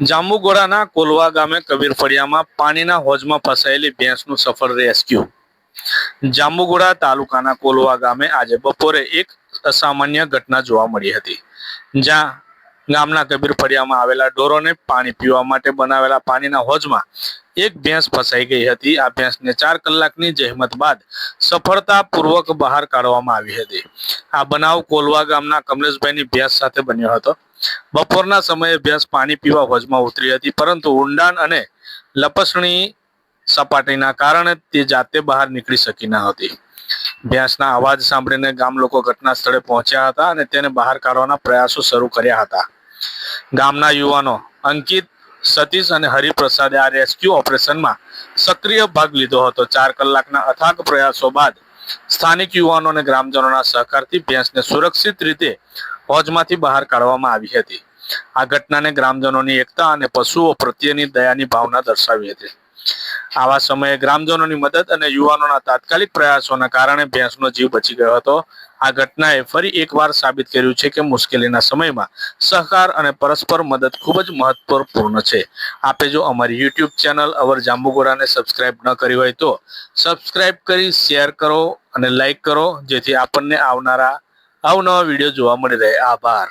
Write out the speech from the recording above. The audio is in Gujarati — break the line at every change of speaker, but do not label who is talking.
જાંબુગોડાના કોલવા ગામે કબીર ફળિયામાં પાણીના હોજમાં ફસાયેલી ભેંસનું સફળ રેસ્ક્યુ. જાંબુગોડા તાલુકાના કોલવા ગામે આજે બપોરે એક અસામાન્ય ઘટના જોવા મળી હતી, જ્યાં ગામના કબીર ફળિયામાં આવેલા ઢોરોને પાણી પીવા માટે બનાવેલા પાણીના હોજમાં એક ભેંસ ફસાઈ ગઈ હતી. આ ભેંસને ચાર કલાકની જહેમત બાદ સફળતાપૂર્વક બહાર કાઢવામાં આવી હતી. આ બનાવ કોલવા ગામના કમલેશભાઈની ભેંસ સાથે બન્યો હતો. બપોરના સમયે ભેંસ પાણી પીવા હોજમાં ઉતરી હતી, પરંતુ ઊંડાણ અને લપસણી સપાટીના કારણે તે જાતે બહાર નીકળી શકી ન હતી. ભેંસના અવાજ સાંભળીને ગામ લોકો ઘટના સ્થળે પહોંચ્યા હતા અને તેને બહાર કાઢવાના પ્રયાસો શરૂ કર્યા હતા. ગામના યુવાનો અંકિત, સતીશ અને હરિપ્રસાદે આ રેસ્ક્યુ ઓપરેશનમાં સક્રિય ભાગ લીધો હતો. ચાર કલાકના અથાગ પ્રયાસો બાદ સ્થાનિક યુવાનો અને ગ્રામજનોના સહકારથી ભેંસને સુરક્ષિત રીતે હોજમાંથી બહાર કાઢવામાં આવી હતી. આ ઘટનાને ગ્રામજનોની એકતા અને પશુઓ પ્રત્યેની દયાની ભાવના દર્શાવી હતી. આવા સમયે ગ્રામજનોની મદદ અને યુવાનોના તાત્કાલિક પ્રયાસોના કારણે ભેંસનો જીવ બચી ગયો હતો. આ ઘટનાએ ફરી એકવાર સાબિત કર્યું છે કે મુશ્કેલીના સમયમાં સહકાર અને પરસ્પર મદદ ખૂબ જ મહત્વપૂર્ણ છે. આપે જો અમારી યુટ્યુબ ચેનલ અવર જાંબુગોરાને સબસ્ક્રાઇબ ન કરી હોય તો સબસ્ક્રાઇબ કરી, શેર કરો અને લાઈક કરો, જેથી આપણને આવનારા અવનવા વીડિયો જોવા મળી રહે. આભાર.